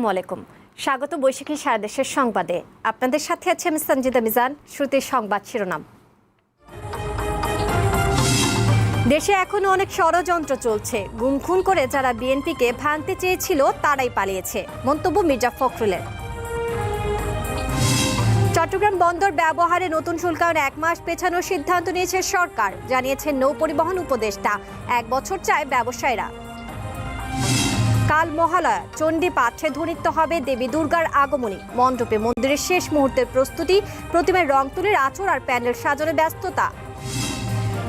আসসালামু আলাইকুম। স্বাগত বৈশাখী সারা দেশের সংবাদে। আপনাদের সাথে আছে আমি সঞ্জিদা মিজান, শ্রুতির সংবাদ শিরোনাম। দেশে এখনও অনেক ষড়যন্ত্র চলছে। গুম খুন করে যারা বিএনপিকে ভাঙতে চেয়েছিল, তারাই পালিয়েছে। মন্তব্য মির্জা ফখরুলের। চট্টগ্রাম বন্দর ব্যবহারে নতুন শুল্কায়ন এক মাস পেছানোর সিদ্ধান্ত নিয়েছে সরকার। জানিয়েছেন নৌ পরিবহন উপদেষ্টা। এক বছর চায় ব্যবসায়ীরা। কাল মহালয়া চণ্ডী পাঠে ধ্বনিত হবে দেবী দুর্গার আগমনী। মণ্ডপে মন্দিরের শেষ মুহূর্তের প্রস্তুতি প্রতিমায় রং তুলির আচর আর প্যান্ডেল সাজানো ব্যস্ততা।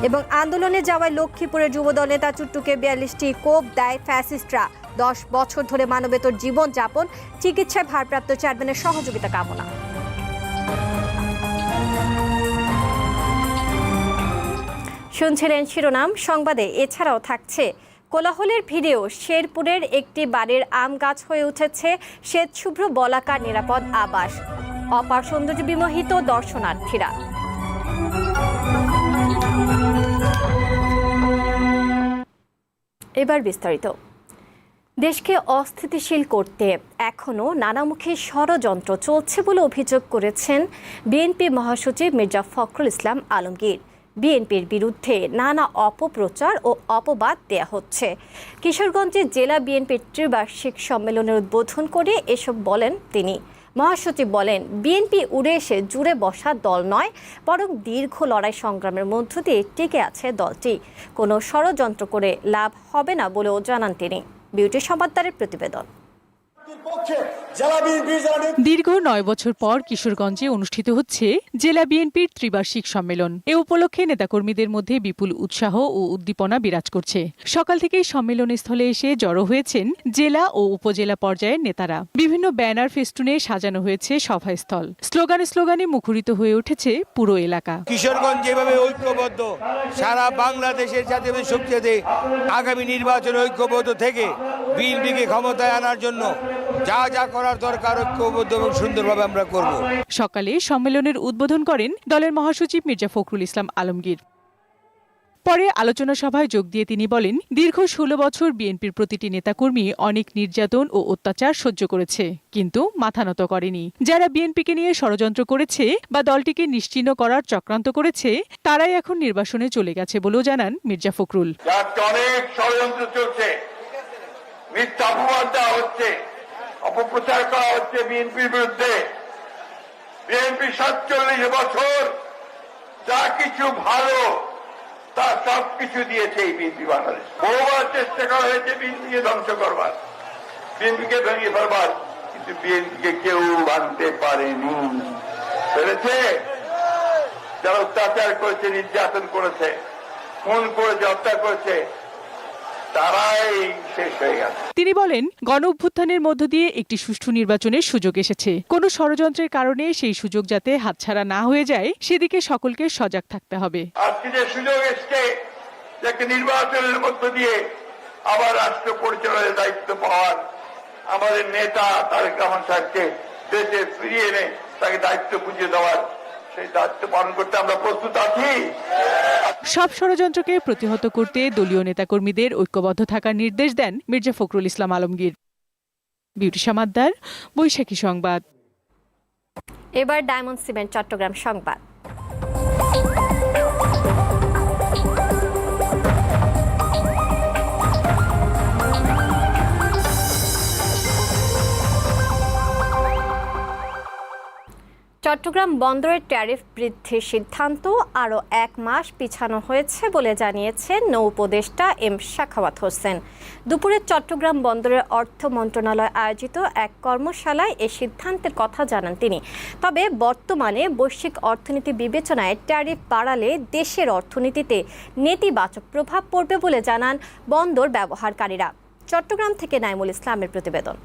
এবং আন্দোলনে যাওয়ায় লক্ষ্মীপুরের যুবদল নেতা চুট্টুকে বিয়াল্লিশটি কোপ দেয় ফ্যাসিস্টরা। দশ বছর ধরে মানবেতর জীবন যাপন চিকিৎসায় ভারপ্রাপ্ত চেয়ারম্যানের সহযোগিতা কামনা। শুনছিলেন শিরোনাম, সংবাদে এছাড়াও থাকছে কোলাহলের ভিড়েও শেরপুরের একটি বাড়ির আম গাছ হয়ে উঠেছে শ্বেত শুভ্র বলাকার নিরাপদ আবাস। অপার সৌন্দর্য বিমোহিত দর্শনার্থীরা। এবার বিস্তারিত। দেশকে অস্থিতিশীল করতে এখনও নানামুখী ষড়যন্ত্র চলছে বলে অভিযোগ করেছেন বিএনপি মহাসচিব মির্জা ফখরুল ইসলাম আলমগীর। বিএনপির বিরুদ্ধে নানা অপপ্রচার ও অপবাদ দেয়া হচ্ছে। কিশোরগঞ্জে জেলা বিএনপির ত্রিবার্ষিক সম্মেলনের উদ্বোধন করে এসব বলেন তিনি। মহাসচিব বলেন, বিএনপি উড়ে এসে জুড়ে বসা দল নয়, বরং দীর্ঘ লড়াই সংগ্রামের মধ্য দিয়ে টিকে আছে দলটি। কোনো ষড়যন্ত্র করে লাভ হবে না বলেও জানান তিনি। বিউটি সংবাদদারের প্রতিবেদন পক্ষে জেলা বিএনপির যারা নেতৃত্ব দীর্ঘ নয় বছর পর কিশোরগঞ্জে অনুষ্ঠিত হচ্ছে জেলা বিএনপির ত্রিবার্ষিক সম্মেলন। এ উপলক্ষে নেতাকর্মীদের মধ্যে বিপুল উৎসাহ ও উদ্দীপনা বিরাজ করছে। সকাল থেকেই সম্মেলন স্থলে এসে জড়ো হয়েছেন জেলা ও উপজেলা পর্যায়ের নেতারা। বিভিন্ন ব্যানার ফেস্টুনে সাজানো হয়েছে সভাস্থল। স্লোগানে স্লোগানে মুখরিত হয়ে উঠেছে পুরো এলাকা। কিশোরগঞ্জ যেভাবে ঐক্যবদ্ধ সারা বাংলাদেশের সাথে সবচেয়ে আগামী নির্বাচনে ঐক্যবদ্ধ থেকে বিএনপিকে ক্ষমতায় আনার জন্য যা যা করার দরকার ঐক্যবদ্ধ এবং সুন্দরভাবে আমরা করব। সকালে সম্মেলনের উদ্বোধন করেন দলের মহাসচিব মির্জা ফখরুল ইসলাম আলমগীর। পরে আলোচনা সভায় যোগ দিয়ে তিনি বলেন দীর্ঘ ষোলো বছর বিএনপির প্রতিটি নেতাকর্মী অনেক নির্যাতন ও অত্যাচার সহ্য করেছে কিন্তু মাথা নত করেনি। যারা বিএনপিকে নিয়ে ষড়যন্ত্র করেছে বা দলটিকে নিশ্চিহ্ন করার চক্রান্ত করেছে তারাই এখন নির্বাসনে চলে গেছে বলেও জানান মির্জা ফখরুল। অনেক ষড়যন্ত্র চলছে মিথ্যা হচ্ছে অপপ্রচার করা হচ্ছে বিএনপির বিরুদ্ধে। বিএনপি সাতচল্লিশ বছর যা কিছু ভালো, তা সব কিছু দিয়েছে এই বিএনপি বাংলাদেশ। বহুবার চেষ্টা করা হয়েছে বিএনপিকে ধ্বংস করবার। বিএনপিকে ভেঙে ফেলবার, কিন্তু বিএনপিকে কেউ ভাঙতে পারেনি। পেরেছে যারা অত্যাচার করেছে, নির্যাতন করেছে, খুন করেছে, হত্যা করেছে তারাই শেষ হয়ে গেছে। তিনি বলেন গণ অভ্যুত্থানের মধ্য দিয়ে একটি সুষ্ঠু নির্বাচনের সুযোগ এসেছে। কোনো ষড়যন্ত্রের কারণে সেই সুযোগ যাতে হাতছাড়া না হয়ে যায় সেদিকে সকলকে সজাগ থাকতে হবে। আজকে যে সুযোগ এসছে যে নির্বাচনের মধ্য দিয়ে আবার রাষ্ট্র পরিচালনার দায়িত্ব পাওয়ার আমাদের নেতা তারেক রহমান সাহেবকে দেশে ফিরিয়ে এনে তাকে দায়িত্ব বুঝিয়ে দেওয়ার সেই দায়িত্ব পালন করতে আমরা প্রস্তুত আছি। সব ষড়যন্ত্রকে প্রতিহত করতে দলীয় নেতাকর্মীদের ঐক্যবদ্ধ থাকার নির্দেশ দেন মির্জা ফখরুল ইসলাম আলমগীর। বিউটি সামাদ্দার বৈশাখী সংবাদ। এবার ডায়মন্ড সিমেন্ট চট্টগ্রাম সংবাদ। চট্টগ্রাম বন্দরের ট্যারিফ বৃদ্ধির সিদ্ধান্ত আরও এক মাস পিছানো হয়েছে বলে জানিয়েছেন নৌ উপদেষ্টা এম শাখাওয়াত হোসেন। দুপুরে চট্টগ্রাম বন্দরের অর্থ মন্ত্রণালয় আয়োজিত এক কর্মশালায় এ সিদ্ধান্তের কথা জানান তিনি। তবে বর্তমানে বৈশ্বিক অর্থনীতি বিবেচনায় ট্যারিফ বাড়ালে দেশের অর্থনীতিতে নেতিবাচক প্রভাব পড়বে বলে জানান বন্দর ব্যবহারকারীরা। চট্টগ্রাম থেকে নাইমুল ইসলামের প্রতিবেদন।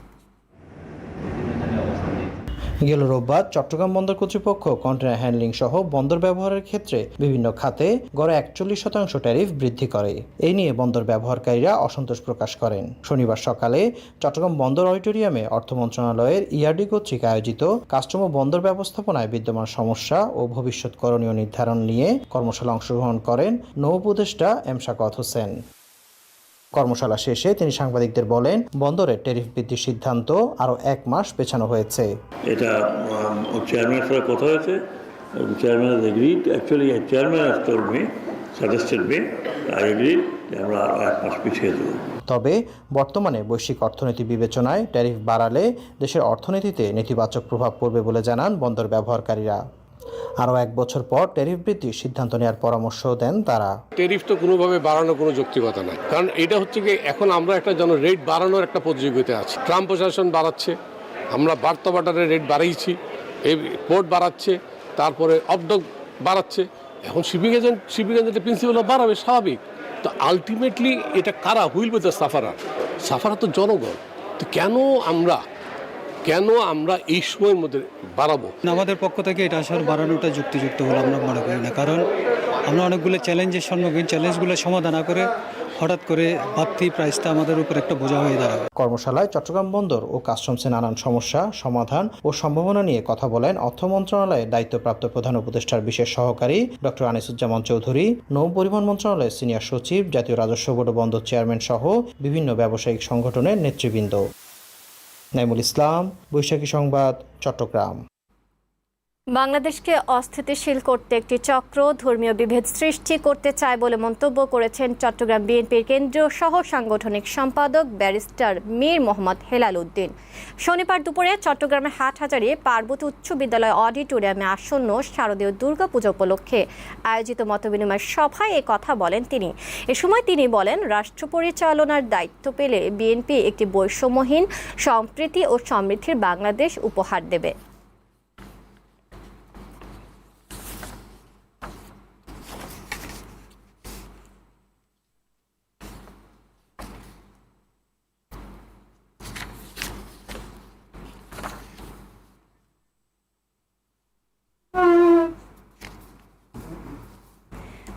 গেল রোববার চট্টগ্রাম বন্দর কর্তৃপক্ষ কন্টেনার হ্যান্ডলিং সহ বন্দর ব্যবহারের ক্ষেত্রে বিভিন্ন খাতে গড়ে একচল্লিশ শতাংশ ট্যারিফ বৃদ্ধি করে। এই নিয়ে বন্দর ব্যবহারকারীরা অসন্তোষ প্রকাশ করেন। শনিবার সকালে চট্টগ্রাম বন্দর অডিটোরিয়ামে অর্থ মন্ত্রণালয়ের ইআরডি কর্তৃক আয়োজিত কাস্টম বন্দর ব্যবস্থাপনায় বিদ্যমান সমস্যা ও ভবিষ্যৎ করণীয় নির্ধারণ নিয়ে কর্মশালা অংশগ্রহণ করেন নৌ উপদেষ্টা হোসেন। কর্মশালা শেষে তিনি সাংবাদিকদের বলেন বন্দরের ট্যারিফ বৃদ্ধির সিদ্ধান্ত আরও এক মাস পেছানো হয়েছে। এটা চেয়ারম্যানের সাথে কথা হয়েছে। Chairman agreed. Actually চেয়ারম্যান আমরা আরও এক মাস পিছিয়ে দেবো। তবে বর্তমানে বৈশ্বিক অর্থনীতি বিবেচনায় ট্যারিফ বাড়ালে দেশের অর্থনীতিতে নেতিবাচক প্রভাব পড়বে বলে জানান বন্দর ব্যবহারকারীরা। আরও এক বছর পর ট্যারিফ বৃদ্ধির সিদ্ধান্ত নেওয়ার পরামর্শ দেন তারা। ট্যারিফ তো কোনোভাবে বাড়ানোর কোনো যৌক্তিকতা নাই। কারণ এটা হচ্ছে কি, এখন আমরা একটা যেন রেট বাড়ানোর একটা প্রতিযোগিতা আছে। ট্রাম্প প্রশাসন বাড়াচ্ছে, আমরা বার্তা বাটারের রেট বাড়িয়েছি এই পোর্ট বাড়াচ্ছে, তারপরে অবডক বাড়াচ্ছে। এখন শিপিং এজেন্ট, শিপিং এজেন্টের প্রিন্সিপাল বাড়াবে, স্বাভাবিক। তো আলটিমেটলি এটা কারা? হুইল দ্য সাফারা সাফারার তো জনগণ। তো কেন আমরা কেন আমরা এই সময়ের মধ্যে বাড়াবো? আমাদের পক্ষ থেকে এটা আসলে বাড়ানোটা যুক্তিযুক্ত বলে আমরা মনে করি না। কারণ আমরা অনেকগুলো চ্যালেঞ্জের সম্মুখীন চ্যালেঞ্জগুলো সমাধান না করে হঠাৎ করে বাড়তি প্রাইসটা আমাদের উপর একটা বোঝা হয়ে দাঁড়াবে। কর্মশালায় চট্টগ্রাম বন্দর ও কাস্টমসে নানান সমস্যা সমাধান ও সম্ভাবনা নিয়ে কথা বলেন অর্থ মন্ত্রণালয়ের দায়িত্বপ্রাপ্ত প্রধান উপদেষ্টার বিশেষ সহকারী ডক্টর আনিসুজ্জামান চৌধুরী নৌ পরিবহন মন্ত্রণালয়ের সিনিয়র সচিব জাতীয় রাজস্ব বোর্ড বন্দর চেয়ারম্যান সহ বিভিন্ন ব্যবসায়িক সংগঠনের নেতৃবৃন্দ। নাইমুল ইসলাম বৈশাখী সংবাদ চট্টগ্রাম। বাংলাদেশকে অস্থিতিশীল করতে একটি চক্র ধর্মীয় বিভেদ সৃষ্টি করতে চায় বলে মন্তব্য করেছেন চট্টগ্রাম বিএনপির কেন্দ্রীয় সহ সাংগঠনিক সম্পাদক ব্যারিস্টার মীর মোহাম্মদ হেলাল উদ্দিন। শনিবার দুপুরে চট্টগ্রামের হাটহাজারি পার্বতী উচ্চ বিদ্যালয় অডিটোরিয়ামে আসন্ন শারদীয় দুর্গাপূজা উপলক্ষে আয়োজিত মতবিনিময় সভায় এ কথা বলেন তিনি। এ সময় তিনি বলেন, রাষ্ট্র পরিচালনার দায়িত্ব পেলে বিএনপি একটি বৈষম্যহীন, সম্প্রীতি ও সমৃদ্ধির বাংলাদেশ উপহার দেবে।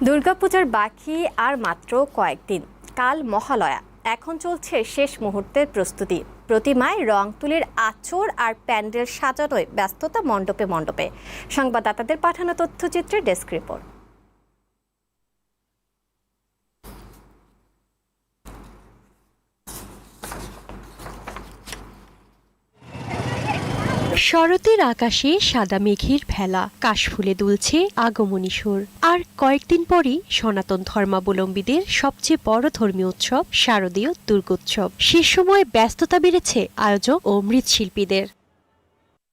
দুর্গাপূজার বাকি আর মাত্র কয়েকদিন। কাল মহালয়া। এখন চলছে শেষ মুহূর্তের প্রস্তুতি। প্রতিমায় রং তুলির আচর আর প্যান্ডেল সাজানোয় ব্যস্ততা মণ্ডপে মণ্ডপে। সংবাদদাতাদের পাঠানো তথ্যচিত্রের ডেস্ক রিপোর্ট। শরতের আকাশে সাদা মেঘের ভেলা, কাশফুলে দুলছে আগমনী সুর। আর কয়েকদিন পরই সনাতন ধর্মাবলম্বীদের সবচেয়ে বড় ধর্মীয় উৎসব শারদীয় দুর্গোৎসব। সে সময় ব্যস্ততা বেড়েছে আয়োজক ও মৃৎশিল্পীদের।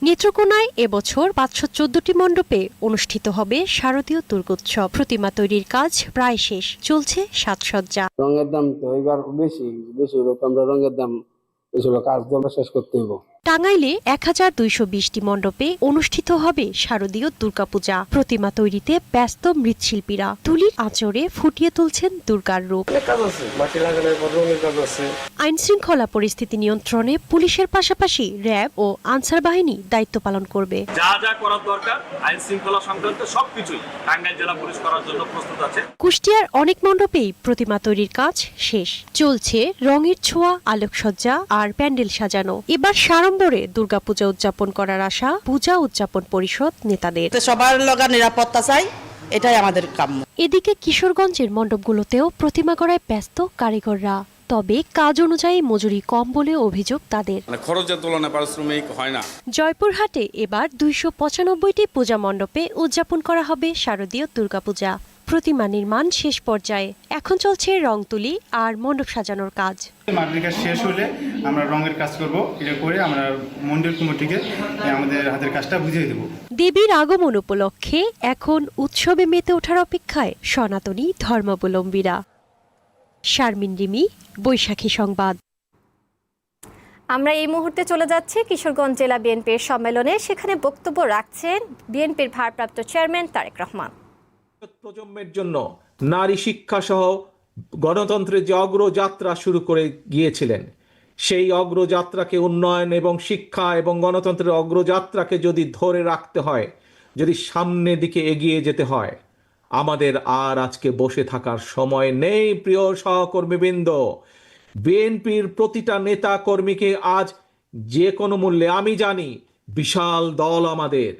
নেত্রকোনায় এবছর পাঁচশো চোদ্দটি মণ্ডপে অনুষ্ঠিত হবে শারদীয় দুর্গোৎসব। প্রতিমা তৈরির কাজ প্রায় শেষ, চলছে সাজসজ্জা। রঙের দাম তো এবার বেশি বেশি আমরা রঙের দাম কাজ শেষ করতে হইব টাঙ্গাইলে এক হাজার দুইশো বিশটি মণ্ডপে অনুষ্ঠিত হবে শারদীয় দুর্গাপূজা। প্রতিমা তৈরিতে ব্যস্ত মৃৎশিল্পীরা। তুলির আঁচড়ে ফুটিয়ে তুলছেন দুর্গার রূপ। আইন শৃঙ্খলা পরিস্থিতি নিয়ন্ত্রণে পুলিশের পাশাপাশি র্যাব ও আনসার বাহিনী দায়িত্ব পালন করবে। যা যা করার দরকার আইন শৃঙ্খলা সংক্রান্ত সবকিছুই টাঙ্গাইল জেলা পুলিশ করার জন্য প্রস্তুত আছে। কুষ্টিয়ার অনেক মণ্ডপেই প্রতিমা তৈরির কাজ শেষ। চলছে রঙের ছোঁয়া আলোকসজ্জা আর প্যান্ডেল সাজানো। এবার সাড়ম্বরে দুর্গাপূজা উদযাপন করার আশা পূজা উদযাপন পরিষদ নেতাদের। সবার লগা নিরাপত্তা চাই এটাই আমাদের কাম্য। এদিকে কিশোরগঞ্জের মণ্ডপগুলোতেও প্রতিমা গড়ায় ব্যস্ত কারিগররা তবে কাজ অনুযায়ী মজুরি কম বলে অভিযোগ তাদের। মানে খরচের তুলনায় পারিশ্রমিক হয় না। জয়পুরহাটে এবার দুইশো পঁচানব্বইটি পূজা মণ্ডপে উদযাপন করা হবে শারদীয় দুর্গাপূজা। প্রতিমা নির্মাণ শেষ পর্যায়ে এখন চলছে রং তুলি আর মণ্ডপ সাজানোর কাজ। মাটির কাজ শেষ হলে আমরা রঙের কাজ করব। এটা করে আমরা মন্দির কমিটিকে আমাদের হাতের কাজটা বুঝিয়ে দেবো। দেবীর আগমন উপলক্ষে এখন উৎসবে মেতে ওঠার অপেক্ষায় সনাতনী ধর্মাবলম্বীরা। শারমিন রিমি বৈশাখী সংবাদ। আমরা এই মুহূর্তে চলে যাচ্ছি কিশোরগঞ্জ জেলা বিএনপির সম্মেলনে। সেখানে বক্তব্য রাখছেন বিএনপির ভারপ্রাপ্ত চেয়ারম্যান তারেক রহমান। প্রজন্মের জন্য নারী শিক্ষা সহ গণতন্ত্রের যে অগ্রযাত্রা শুরু করে গিয়েছিলেন, সেই অগ্রযাত্রাকে উন্নয়ন এবং শিক্ষা এবং গণতন্ত্রের অগ্রযাত্রাকে যদি ধরে রাখতে হয়, যদি সামনের দিকে এগিয়ে যেতে হয়, আমাদের আর আজকে বসে থাকার সময় নেই, প্রিয় সহকর্মীবৃন্দ। বিএনপির প্রতিটা নেতা কর্মীকে আজ যে কোনো মূল্যে, আমি জানি, বিশাল দল আমাদের,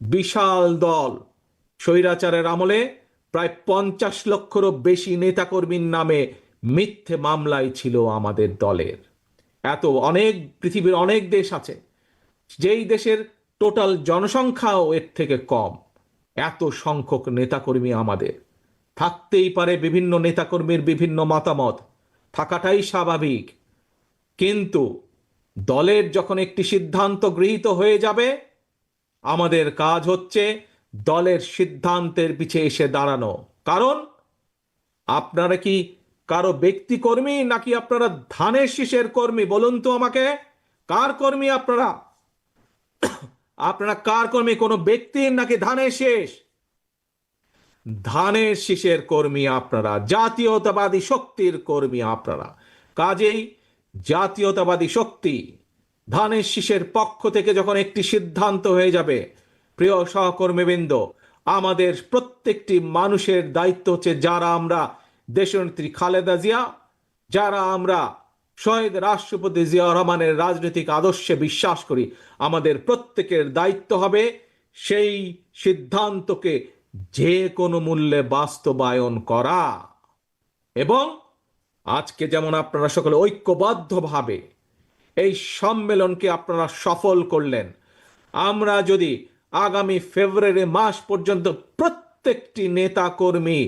বিশাল দল স্বৈরাচারের আমলে প্রায় পঞ্চাশ লক্ষেরও বেশি নেতাকর্মীর নামে মিথ্যে মামলায় ছিল আমাদের দলের। এত অনেক, পৃথিবীর অনেক দেশ আছে, যেই দেশের টোটাল জনসংখ্যাও এর থেকে কম। এত সংখ্যক নেতাকর্মী আমাদের। থাকতেই পারে বিভিন্ন নেতাকর্মীর বিভিন্ন মতামত, থাকাটাই স্বাভাবিক। কিন্তু দলের যখন একটি সিদ্ধান্ত গৃহীত হয়ে যাবে, আমাদের কাজ হচ্ছে দলের সিদ্ধান্তের পিছে এসে দাঁড়ানো। কারণ আপনারা কি কারও ব্যক্তি কর্মী নাকি আপনারা ধানের শীষের কর্মী? বলুন তো আমাকে, কার কর্মী আপনারা? আপনারা কার কর্মী? কোনো ব্যক্তির নাকি ধানের শেষ? ধানের শীষের কর্মী আপনারা, জাতীয়তাবাদী শক্তির কর্মী আপনারা। কাজেই জাতীয়তাবাদী শক্তি ধানের শীষের পক্ষ থেকে যখন একটি সিদ্ধান্ত হয়ে যাবে প্রিয় সহকর্মীবৃন্দ, আমাদের প্রত্যেকটি মানুষের দায়িত্ব হচ্ছে যারা আমরা দেশনেত্রী খালেদা জিয়া, যারা আমরা শহীদ রাষ্ট্রপতি জিয়া রহমানের রাজনৈতিক আদর্শে বিশ্বাস করি। আমাদের প্রত্যেকের দায়িত্ব হবে সেই সিদ্ধান্তকে যে কোনো মূল্যে বাস্তবায়ন করা। এবং আজকে যেমন আপনারা সকলে ঐক্যবদ্ধভাবে এই সম্মেলনকে আপনারা সফল করলেন, আমরা যদি আগামী ফেব্রুয়ারি মাস পর্যন্ত প্রত্যেকটি নেতা কর্মী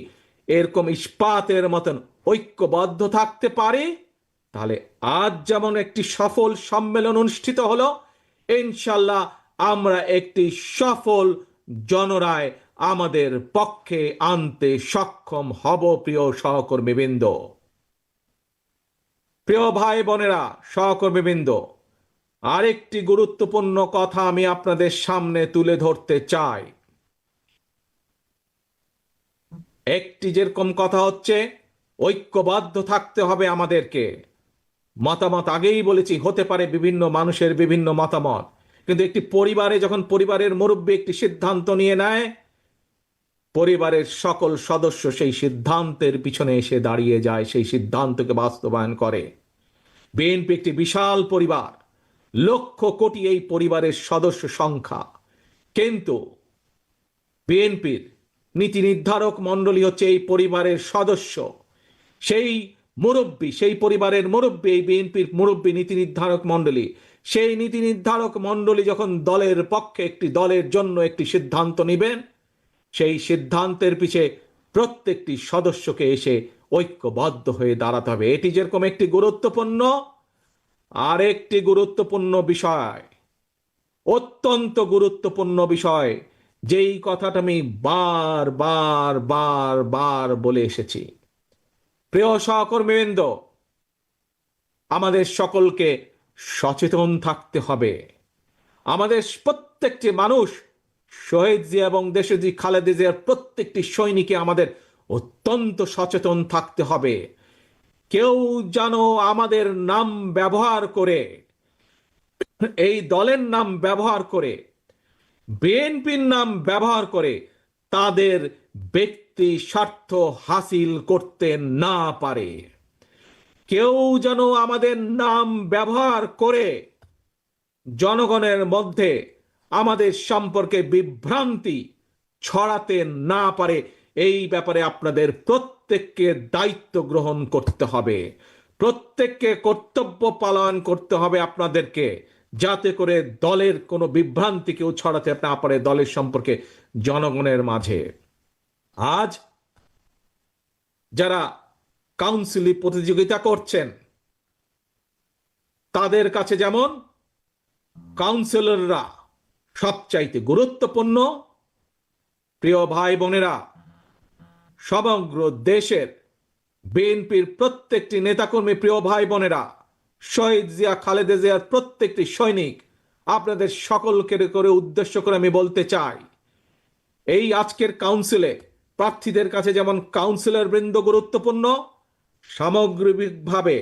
এরকম ইস্পাতের মতন ঐক্যবদ্ধ থাকতে পারি? তাহলে আজ যেমন একটি সফল সম্মেলন অনুষ্ঠিত হলো ইনশাল্লাহ আমরা একটি সফল জনরায় আমাদের পক্ষে আনতে সক্ষম হব, প্রিয় সহকর্মীবৃন্দ। প্রিয় ভাই বোনেরা সহকর্মীবৃন্দ আরেকটি গুরুত্বপূর্ণ কথা আমি আপনাদের সামনে তুলে ধরতে চাই। একটি যেরকম কথা হচ্ছে, ঐক্যবদ্ধ থাকতে হবে আমাদেরকে। মতামত আগেই বলেছি, হতে পারে বিভিন্ন মানুষের বিভিন্ন মতামত। কিন্তু একটি পরিবারে যখন পরিবারের মুরব্বী একটি সিদ্ধান্ত নিয়ে নেয়, পরিবারের সকল সদস্য সেই সিদ্ধান্তের পিছনে এসে দাঁড়িয়ে যায়, সেই সিদ্ধান্তকে বাস্তবায়ন করে। বিএনপি একটি বিশাল পরিবার। লক্ষ কোটি এই পরিবারের সদস্য সংখ্যা। কিন্তু বিএনপির নীতি নির্ধারক মণ্ডলী হচ্ছে এই পরিবারের সদস্য। সেই মুরব্বী, সেই পরিবারের মুরব্বী, এই বিএনপির মুরব্বী নীতি নির্ধারক মণ্ডলী। সেই নীতি নির্ধারক মণ্ডলী যখন দলের পক্ষে একটি দলের জন্য একটি সিদ্ধান্ত নেবেন, সেই সিদ্ধান্তের পিছে প্রত্যেকটি সদস্যকে এসে ঐক্যবদ্ধ হয়ে দাঁড়াতে হবে। এটি যেরকম একটি গুরুত্বপূর্ণ আরেকটি গুরুত্বপূর্ণ বিষয়, অত্যন্ত গুরুত্বপূর্ণ বিষয়, যেই কথাটা আমি বার বার বার বার বলে এসেছি। প্রিয় সহকর্মীবৃন্দ, আমাদের সকলকে সচেতন থাকতে হবে। আমাদের প্রত্যেকটি মানুষ, শহীদ জিয়া এবং দেশজি খালেদা জিয়ার প্রত্যেকটি সৈনিকে আমাদের অত্যন্ত সচেতন থাকতে হবে। কেউ যেন আমাদের নাম ব্যবহার করে, এই দলের নাম ব্যবহার করে, বিএনপির নাম ব্যবহার করে তাদের ব্যক্তি স্বার্থ হাসিল করতে না পারে। কেউ যেন আমাদের নাম ব্যবহার করে জনগণের মধ্যে আমাদের সম্পর্কে বিভ্রান্তি ছড়াতে না পারে, এই ব্যাপারে আপনাদের প্রত্যেককে দায়িত্ব গ্রহণ করতে হবে। প্রত্যেককে কর্তব্য পালন করতে হবে আপনাদেরকে। যাতে করে দলের কোনো বিভ্রান্তি কেউ ছড়াতে না পারে দলের সম্পর্কে জনগণের মাঝে। আজ যারা কাউন্সিলে প্রতিযোগিতা করছেন, তাদের কাছে যেমন কাউন্সিলররা সবচাইতে গুরুত্বপূর্ণ, প্রিয় ভাই বোনেরা সমগ্র দেশের বিএনপির প্রত্যেকটি নেতাকর্মী প্রিয় ভাই বোনেরা, শহীদ জিয়া খালেদা জিয়ার প্রত্যেকটি সৈনিক, আপনাদের সকলকে করে উদ্দেশ্য করে আমি বলতে চাই, এই আজকের কাউন্সিলে প্রার্থীদের কাছে যেমন কাউন্সিলর বৃন্দ গুরুত্বপূর্ণ, সামগ্রিকভাবে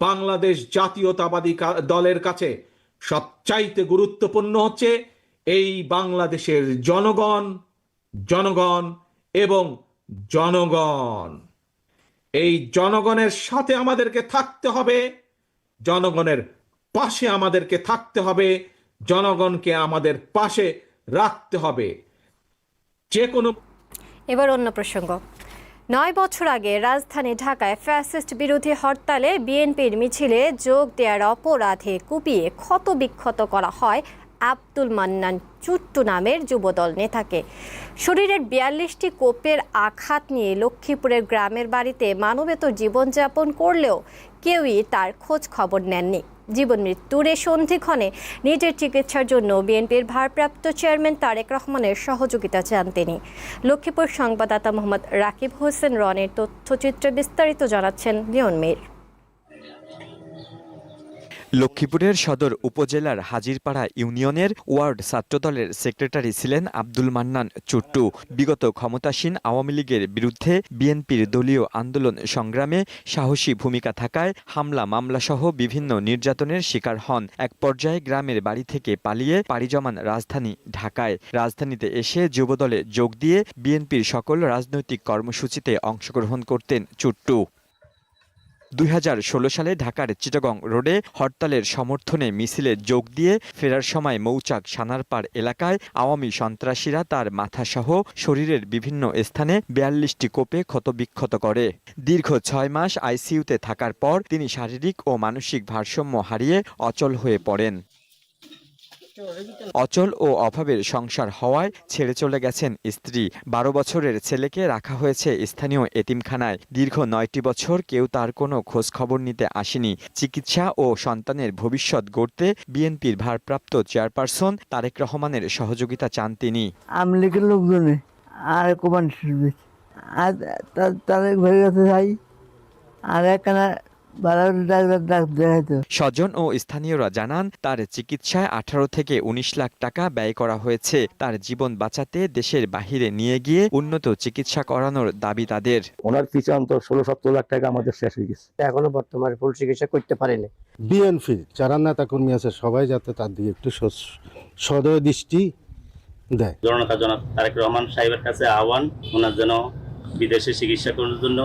বাংলাদেশ জাতীয়তাবাদী দলের কাছে সবচাইতে গুরুত্বপূর্ণ হচ্ছে এই বাংলাদেশের জনগণ জনগণ এবং জনগণ। এই জনগণের সাথে আমাদেরকে থাকতে হবে, জনগণের পাশে আমাদেরকে থাকতে হবে, জনগণকে আমাদের পাশে রাখতে হবে। যে কোনো এবার অন্য প্রসঙ্গ। নয় বছর আগে রাজধানী ঢাকায় ফ্যাসিস্ট বিরোধী হরতালে বিএনপির মিছিলে যোগ দেওয়ার অপরাধে কুপিয়ে ক্ষতবিক্ষত করা হয় আব্দুল মান্নান চুট্টু নামের যুবদল নেতাকে। শরীরের বিয়াল্লিশটি কোপের আঘাত নিয়ে লক্ষ্মীপুরের গ্রামের বাড়িতে মানবেতর জীবনযাপন করলেও কেউই তার খোঁজ খবর নেননি। জীবন মৃত্যুর সন্ধিক্ষণে নিজের চিকিৎসার জন্য বিএনপির ভারপ্রাপ্ত চেয়ারম্যান তারেক রহমানের সহযোগিতা চান তিনি। লক্ষ্মীপুর সংবাদদাতা মোহাম্মদ রাকিব হোসেন রনের তথ্যচিত্রে বিস্তারিত জানাচ্ছেন লিওন মীর। লক্ষ্মীপুরের সদর উপজেলার হাজিরপাড়া ইউনিয়নের ওয়ার্ড ছাত্রদলের সেক্রেটারি ছিলেন আব্দুল মান্নান চুট্টু। বিগত ক্ষমতাসীন আওয়ামী লীগের বিরুদ্ধে বিএনপির দলীয় আন্দোলন সংগ্রামে সাহসী ভূমিকা থাকায় হামলা মামলাসহ বিভিন্ন নির্যাতনের শিকার হন। এক পর্যায়ে গ্রামের বাড়ি থেকে পালিয়ে পাড়ি জমান রাজধানী ঢাকায়। রাজধানীতে এসে যুবদলে যোগ দিয়ে বিএনপির সকল রাজনৈতিক কর্মসূচিতে অংশগ্রহণ করতেন চুট্টু। দুই হাজার ষোলো সালে ঢাকার চিটাগং রোডে হরতালের সমর্থনে মিছিলে যোগ দিয়ে ফেরার সময় মৌচাক সানারপাড় এলাকায় আওয়ামী সন্ত্রাসীরা তার মাথাসহ শরীরের বিভিন্ন স্থানে বিয়াল্লিশটি কোপে ক্ষতবিক্ষত করে। দীর্ঘ ছয় মাস আইসিইউতে থাকার পর তিনি শারীরিক ও মানসিক ভারসাম্য হারিয়ে অচল হয়ে পড়েন। অচল ও অভাবের সংসার হওয়ায় ছেড়ে চলে গেছেন স্ত্রী। বারো বছরের ছেলেকে রাখা হয়েছে স্থানীয় এতিমখানায়। দীর্ঘ নয়টি বছর কেউ তার কোনো খোঁজ খবর নিতে আসেনি। চিকিৎসা ও সন্তানের ভবিষ্যৎ গড়তে বিএনপির ভারপ্রাপ্ত চেয়ারপারসন তারেক রহমানের সহযোগিতা চান তিনি। আর আর স্বজন ও স্থানীয়রা জানান তার চিকিৎসায় আঠারো থেকে উনিশ লাখ টাকা ব্যয় করা হয়েছে। তার জীবন বাঁচাতে দেশের বাহিরে নিয়ে গিয়ে উন্নত চিকিৎসা করানোর দাবি তাদের। ওনার পিছনে অন্তত ষোলো সতেরো লাখ টাকা আমাদের শেষ হয়ে গেছে। এখনও বর্তমানে ফুল চিকিৎসা করতে পারেনি। বিএনপির যারা নেতা কর্মী আছে সবাই যাতে তার দিকে একটু সদয় দৃষ্টি দেয়। জননেতা জনাব তারেক রহমান সাহেবের কাছে আহ্বান ওনার যেন বিদেশে চিকিৎসা করার জন্য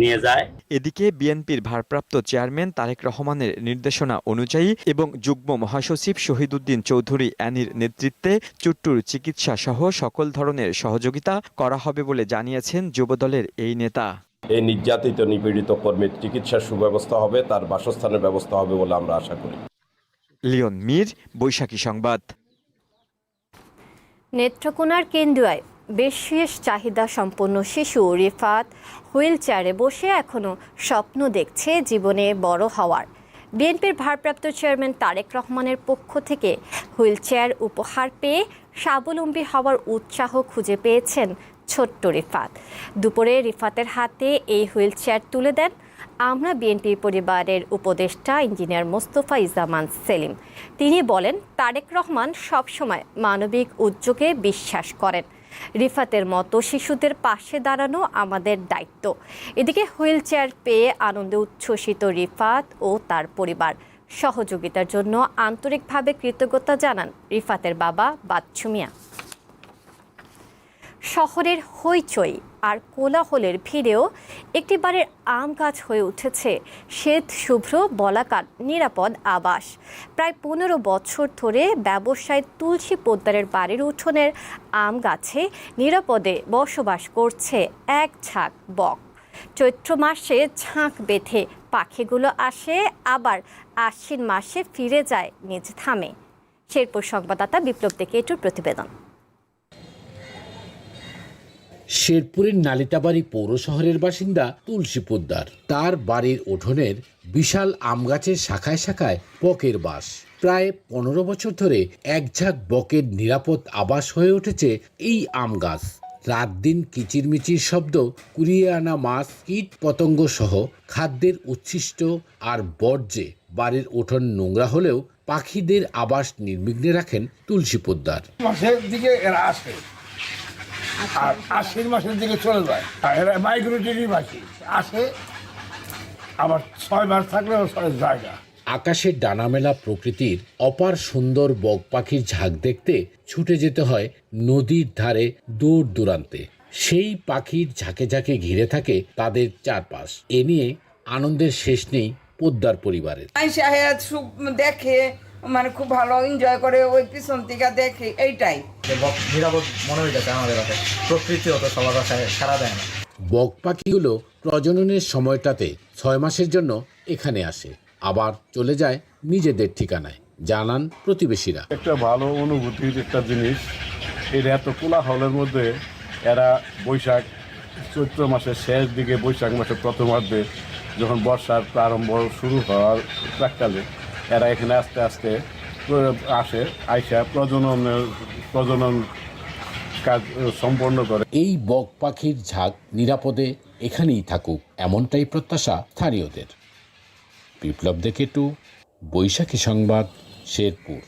নিয়ে যায়। এদিকে বিএনপির ভারপ্রাপ্ত চেয়ারম্যান তারেক রহমানের নির্দেশনা অনুযায়ী এবং যুগ্ম মহাসচিব শহীদুদ্দিন চৌধুরী অ্যানির নেতৃত্বে চুট্টুর চিকিৎসা সহ সকল ধরনের সহযোগিতা করা হবে বলে জানিয়েছেন যুবদলের এই নেতা। এই নির্যাতিত নিপীড়িত কর্মীর চিকিৎসার সুব্যবস্থা হবে তার বাসস্থানের ব্যবস্থা হবে বলে আমরা আশা করি। লিওন মীর বৈশাখী সংবাদ। নেত্রকোনার কেন্দুয়ায় বিশেষ চাহিদা সম্পন্ন শিশু রিফাত হুইল চেয়ারে বসে এখনও স্বপ্ন দেখছে জীবনে বড় হওয়ার। বিএনপির ভারপ্রাপ্ত চেয়ারম্যান তারেক রহমানের পক্ষ থেকে হুইল চেয়ার উপহার পেয়ে স্বাবলম্বী হওয়ার উৎসাহ খুঁজে পেয়েছেন ছোট্ট রিফাত। দুপুরে রিফাতের হাতে এই হুইল চেয়ার তুলে দেন আমরা বিএনপি পরিবারের উপদেষ্টা ইঞ্জিনিয়ার মোস্তফা ইজামান সেলিম। তিনি বলেন, তারেক রহমান সবসময় মানবিক উদ্যোগে বিশ্বাস করেন। রিফাতের মতো শিশুদের পাশে দাঁড়ানো আমাদের দায়িত্ব। এদিকে হুইল চেয়ার পেয়ে আনন্দে উচ্ছ্বসিত রিফাত ও তার পরিবার সহযোগিতার জন্য আন্তরিকভাবে কৃতজ্ঞতা জানান রিফাতের বাবা বাচ্চু মিয়া শহরের হইচই আর কোলাহলের ভিড়েও একটি আম গাছ হয়ে উঠেছে শ্বেত শুভ্র বলাকার নিরাপদ আবাস। প্রায় পনেরো বছর ধরে ব্যবসায়ী তুলসী পোদ্দারের বাড়ির উঠোনের আম গাছে নিরাপদে বসবাস করছে এক ঝাঁক বক। চৈত্র মাসে ঝাঁক বেঁধে পাখিগুলো আসে, আবার আশ্বিন মাসে ফিরে যায় নিজ থামে শেরপুর সংবাদদাতা বিপ্লব থেকে এটুর প্রতিবেদন। শেরপুরের নালিতাবাড়ি পৌর শহরের বাসিন্দা তুলসী পোদ্দার। তার বাড়ির উঠোনের বিশাল আম গাছের শাখায় শাখায় বকের বাস। প্রায় পনেরো বছর ধরে একঝাঁক বকের নিরাপদ আবাস হয়ে উঠেছে এই আম গাছ রাত দিন কিচিরমিচির শব্দ কুড়িয়ে আনা মাছ, কীট পতঙ্গ সহ খাদ্যের উচ্ছিষ্ট আর বর্জ্যে বাড়ির উঠোন নোংরা হলেও পাখিদের আবাস নির্বিঘ্নে রাখেন তুলসী পোদ্দার। মাসের দিকে এরা আসে। আর আশ্বিন মাসের দিকে চলে যায়। আর এরা মাইগ্রেটরি পাখি আসে আবার ছয় মাস থাকলেও ছয় যায় আকাশের ডানামেলা প্রকৃতির অপার সুন্দর বক পাখির ঝাঁক দেখতে ছুটে যেতে হয় নদীর ধারে দূর দূরান্তে। সেই পাখির ঝাঁকে ঝাঁকে ঘিরে থাকে তাদের চারপাশ। এ নিয়ে আনন্দের শেষ নেই পোদ্দার পরিবারের। দেখে মানে খুব ভালো এনজয় করে ওই পিছন থেকে দেখে এইটাই। নিরাপদ মনে হয়ে যাচ্ছে আমাদের কাছে। প্রকৃতিও তো সবার কাছে সারা দেয় না। বক পাখিগুলো প্রজননের সময়টাতে ছয় মাসের জন্য এখানে আসে। আবার চলে যায় নিজেদের ঠিকানায় জানান প্রতিবেশীরা। একটা ভালো অনুভূতির একটা জিনিস এর এত কোলাহলের মধ্যে এরা বৈশাখ চৈত্র মাসের শেষ দিকে বৈশাখ মাসের প্রথমার্ধে যখন বর্ষার প্রারম্ভ শুরু হওয়ার প্রাককালে এরা এখানে আস্তে আস্তে আসে আইসা প্রজননের প্রজনন কাজ সম্পন্ন করে। এই বক পাখির ঝাঁক নিরাপদে এখানেই থাকুক এমনটাই প্রত্যাশা স্থানীয়দের। বিপ্লব দেখে টু বৈশাখী সংবাদ শেরপুর।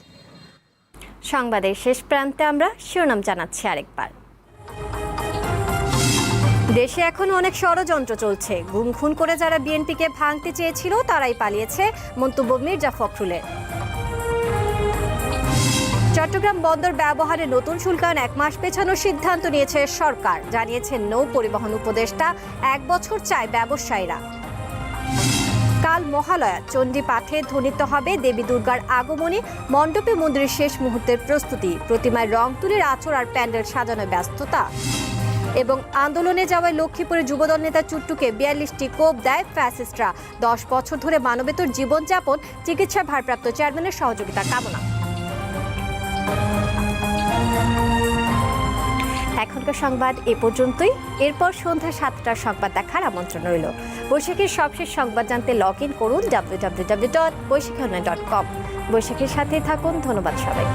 সংবাদের শেষ প্রান্তে আমরা শিরোনাম জানাচ্ছি আরেকবার। দেশে এখন অনেক ষড়যন্ত্র চলছে। গুম খুন করে যারা বিএনপিকে ভাঙতে চেয়েছিল, তারাই পালিয়েছে, মন্তব্য মির্জা ফখরুলের। চট্টগ্রাম বন্দর ব্যবহারে নতুন শুল্কায়ন এক মাস পেছানোর সিদ্ধান্ত নিয়েছে সরকার। জানিয়েছেন নৌ পরিবহন উপদেষ্টা, এক বছর চায় ব্যবসায়ীরা। কাল মহালয়া চণ্ডী পাঠে ধ্বনিত হবে দেবী দুর্গার আগমনী। মণ্ডপে মন্দিরের শেষ মুহূর্তের প্রস্তুতি। প্রতিমায় রং তুলির আচর আর প্যান্ডেল সাজানো ব্যস্ততা। এবং আন্দোলনে যাওয়ায় লক্ষ্মীপুরে যুবদল নেতা চুট্টুকে বিয়াল্লিশটি কোপ দেয় ফ্যাসিস্টরা। দশ বছর ধরে মানবেতর জীবনযাপন চিকিৎসা ভারপ্রাপ্ত চেয়ারম্যানের সহযোগিতা কামনা। এখনকার সংবাদ এ পর্যন্তই। এরপর সন্ধ্যা সাতটার সংবাদ দেখার আমন্ত্রণ রইল। বৈশাখীর সবশেষ সংবাদ জানতে লগ ইন করুন W W W dot Baishakhi dot com বৈশাখীর সাথেই থাকুন, ধন্যবাদ সবাই